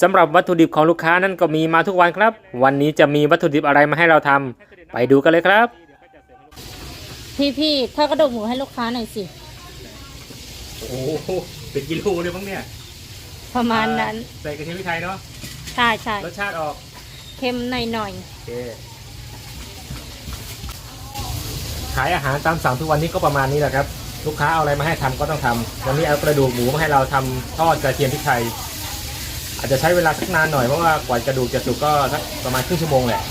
สำหรับวัตถุดิบของลูกค้านั่นก็มีมาทุกวันครับ วันนี้จะมีวัตถุดิบอะไรมาให้เราทำไปดูกันเลยครับ พี่พี่ๆทอดกระดูกหมูให้ลูกค้าหน่อยสิ โอ้โหเป็นกิโลเลยมั้งเนี่ยประมาณนั้น ใส่กระเทียมพริกไทยเนาะใช่ใช่รสชาติออกเค็มหน่อยหน่อยโอเคขายอาหารตามสั่งทุกวันนี้ก็ประมาณนี้แหละครับ ลูกค้าเอาอะไรมาให้ทำก็ต้องทำวันนี้เอากระดูกหมูมาให้เราทำทอดกระเทียมพริกไทย อาจจะใช้เวลาสักนานหน่อยเพราะว่ากว่ากระดูกจะสุกก็สักประมาณครึ่งชั่วโมงแหละ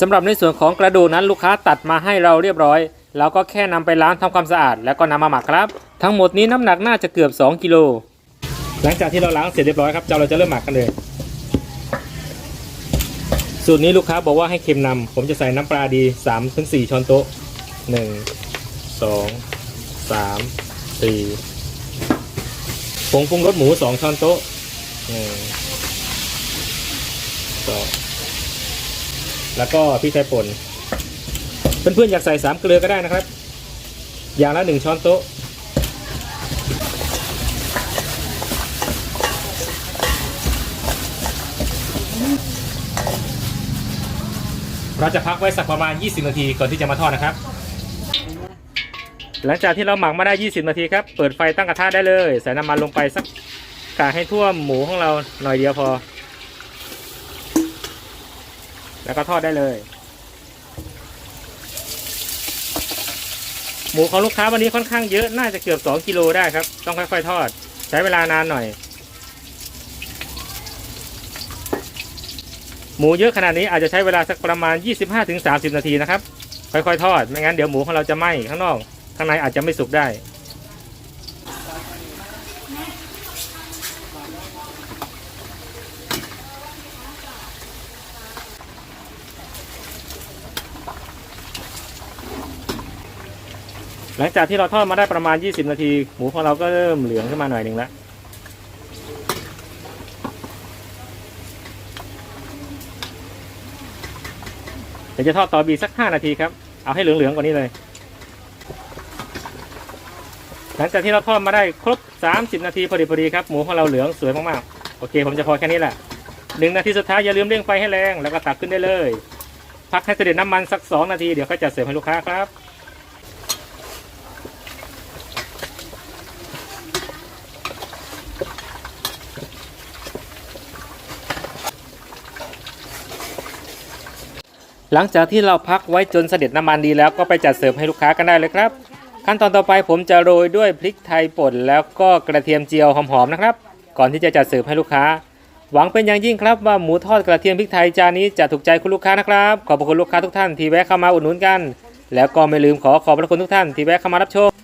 สำหรับในส่วนของกระดูกนั้นลูกค้าตัดมาให้เราเรียบร้อยเราก็แค่นำไปล้างทำความสะอาด แล้วก็นำมาหมักครับ ทั้งหมดนี้น้ำหนักน่าจะเกือบ 2 กิโล หลังจากที่เราล้างเสร็จเรียบร้อยครับเราจะเริ่มหมักกันเลย สูตรนี้ลูกค้าบอกว่าให้เค็มนำผมจะใส่น้ำปลาดี3ถึง4ช้อนโต๊ะ 1 2 3 4 ผงปรุงรสหมู2ช้อนโต๊ะ1 2แล้วก็พริกไทยป่นเพื่อนๆอยากใส่สามเกลือก็ได้นะครับ อย่างละ1ช้อนโต๊ะเราจะพักไว้สักประมาณ 20 นาทีก่อนที่จะมาทอดนะครับ หลังจากที่เราหมักมาได้ 20 นาทีครับ เปิดไฟตั้งกระทะได้เลย ใส่น้ำมันลงไปสักกะให้ทั่วหมูของเราหน่อยเดียวพอ แล้วก็ทอดได้เลย หมูของลูกค้าวันนี้ค่อนข้างเยอะน่าจะเกือบ 2 กิโลได้ครับ ต้องค่อยๆทอด ใช้เวลานานหน่อย หมูเยอะขนาดนี้อาจจะใช้เวลาสักประมาณ 25-30 นาทีนะครับ ค่อยๆทอด ไม่งั้นเดี๋ยวหมูของเราจะไหม้ข้างนอก ข้างในอาจจะไม่สุกได้ หลังจากที่เราทอดมาได้ประมาณ 20 นาที หมูของเราก็เริ่มเหลืองขึ้นมาหน่อยหนึ่งแล้วเดี๋ยวจะทอดต่อบีสัก 5 นาทีครับ เอาให้เหลืองๆกว่านี้เลย หลังจากที่เราทอดมาได้ครบ 30 นาทีพอดีพอดีครับหมูของเราเหลืองสวยมากๆ โอเค ผมจะพอแค่นี้แหละหนึ่งนาทีสุดท้ายอย่าลืมเร่งไฟให้แรงแล้วก็ตักขึ้นได้เลย พักให้เสด็จน้ำมันสัก 2 นาทีเดี๋ยวก็จะเสิร์ฟให้ลูกค้าครับหลังจากที่เราพักไว้จนเสด็จน้ำมันดีแล้วก็ไปจัดเสิร์ฟให้ลูกค้ากันได้เลยครับ ขั้นตอนต่อไปผมจะโรยด้วยพริกไทยป่นแล้วก็กระเทียมเจียวหอมๆนะครับ ก่อนที่จะจัดเสิร์ฟให้ลูกค้า หวังเป็นอย่างยิ่งครับว่าหมูทอดกระเทียมพริกไทยจานนี้จะถูกใจคุณลูกค้านะครับ ขอบคุณลูกค้าทุกท่านที่แวะเข้ามาอุดหนุนกัน แล้วก็ไม่ลืมขอขอบพระคุณทุกท่านที่แวะเข้ามารับชม